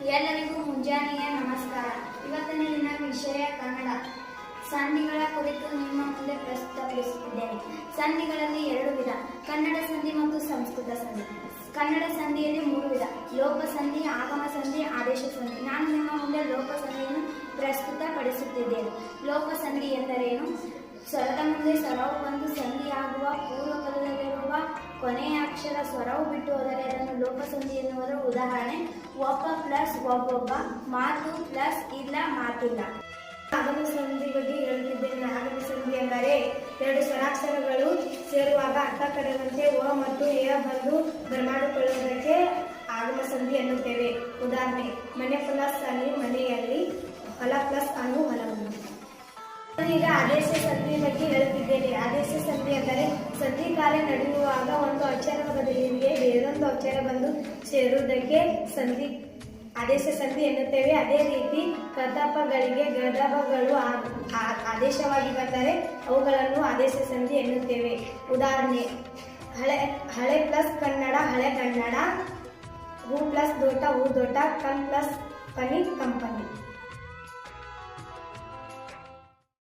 ಎಲ್ಲರಿಗೂ ಮುಂಜಾನೆಯ ನಮಸ್ಕಾರ. ಇವತ್ತಿನ ದಿನ ವಿಷಯ ಕನ್ನಡ. ಸಂಧಿಗಳ ಕುರಿತು ನಿಮ್ಮ ಮುಂದೆ ಪ್ರಸ್ತುತಪಡಿಸುತ್ತಿದ್ದೇನೆ. ಸಂಧಿಗಳಲ್ಲಿ ಎರಡು ವಿಧ, ಕನ್ನಡ ಸಂಧಿ ಮತ್ತು ಸಂಸ್ಕೃತ ಸಂಧಿ. ಕನ್ನಡ ಸಂಧಿಯಲ್ಲಿ ಮೂರು ವಿಧ, ಲೋಪ ಸಂಧಿ, ಆಗಮ ಸಂಧಿ, ಆದೇಶ ಸಂಧಿ. ನಾನು ನಿಮ್ಮ ಮುಂದೆ ಲೋಪ ಸಂಧಿಯನ್ನು ಪ್ರಸ್ತುತಪಡಿಸುತ್ತಿದ್ದೇನೆ. ಲೋಪ ಸಂಧಿ ಎಂದರೇನು? ಸ್ವರದ ಮುಂದೆ ಸ್ವರವು ಬಂದು ಸಂಧಿಯಾಗುವ ಪೂರ್ವ ಪದದಲ್ಲಿರುವ ಕೊನೆಯ ಅಕ್ಷರ ಸ್ವರವು ಬಿಟ್ಟು ಹೋದರೆ ಅದನ್ನು ಲೋಪ ಸಂಧಿ ಎನ್ನುವುದರ ಉದಾಹರಣೆ. ಒಬ್ಬ ಪ್ಲಸ್ ಒಬ್ಬೊಬ್ಬ ಮಾತು ಪ್ಲಸ್ ಇಲ್ಲ ಮಾತಿಲ್ಲ. ಆಗಮ ಸಂಧಿ ಬಗ್ಗೆ ಹೇಳುತ್ತಿದ್ದೇನೆ ಆಗಮ ಸಂಧಿ ಎಂದರೆ ಎರಡು ಸ್ವರಾಕ್ಷರಗಳು ಸೇರುವಾಗ ಅರ್ಥ ಕಡೆದಂತೆ ಓ ಮತ್ತು ಎ ಬಂದು ಬರಮಾಡಿಕೊಳ್ಳುವುದಕ್ಕೆ ಆಗಮ ಸಂಧಿ ಎನ್ನುತ್ತೇವೆ. ಉದಾಹರಣೆ, ಮನೆ ಪ್ಲಸ್ ಅಲ್ಲಿ ಮನೆಯಲ್ಲಿ, ಹೊಲ ಪ್ಲಸ್ ಅನ್ನು ಹೊಲವನ್ನು. ಈಗ ಆದೇಶ ಸಂಧಿ ಬಗ್ಗೆ ಹೇಳುತ್ತಿದ್ದೇನೆ ಆದೇಶ ಸಂಧಿ ಎಂದರೆ ಸಂಧಿ ಕಾರ್ಯ ನಡೆಯುವಾಗ ಒಂದು ಅಕ್ಷರ ಬದಲಿಗೆ ಅಕ್ಷರ ಬಂದು ಸೇರುವುದಕ್ಕೆ ಸಂಧಿ ಆದೇಶ ಸಂಧಿ ಎನ್ನುತ್ತೇವೆ. ಅದೇ ರೀತಿ ಕತಾಪಗಳಿಗೆ ಆ- ಆದೇಶವಾಗಿ ಬಂದರೆ ಅವುಗಳನ್ನು ಆದೇಶ ಸಂಧಿ ಎನ್ನುತ್ತೇವೆ. ಉದಾಹರಣೆ, ಹಳೆ ಹಳೆ ಪ್ಲಸ್ ಕನ್ನಡ, ಹಳೆ ಕನ್ನಡ, ಹೂ ಪ್ಲಸ್ ದೋಟ ಹೂ ದೋಟ ಕಂ ಪ್ಲಸ್ ಕನಿ, ಕಂಪನಿ.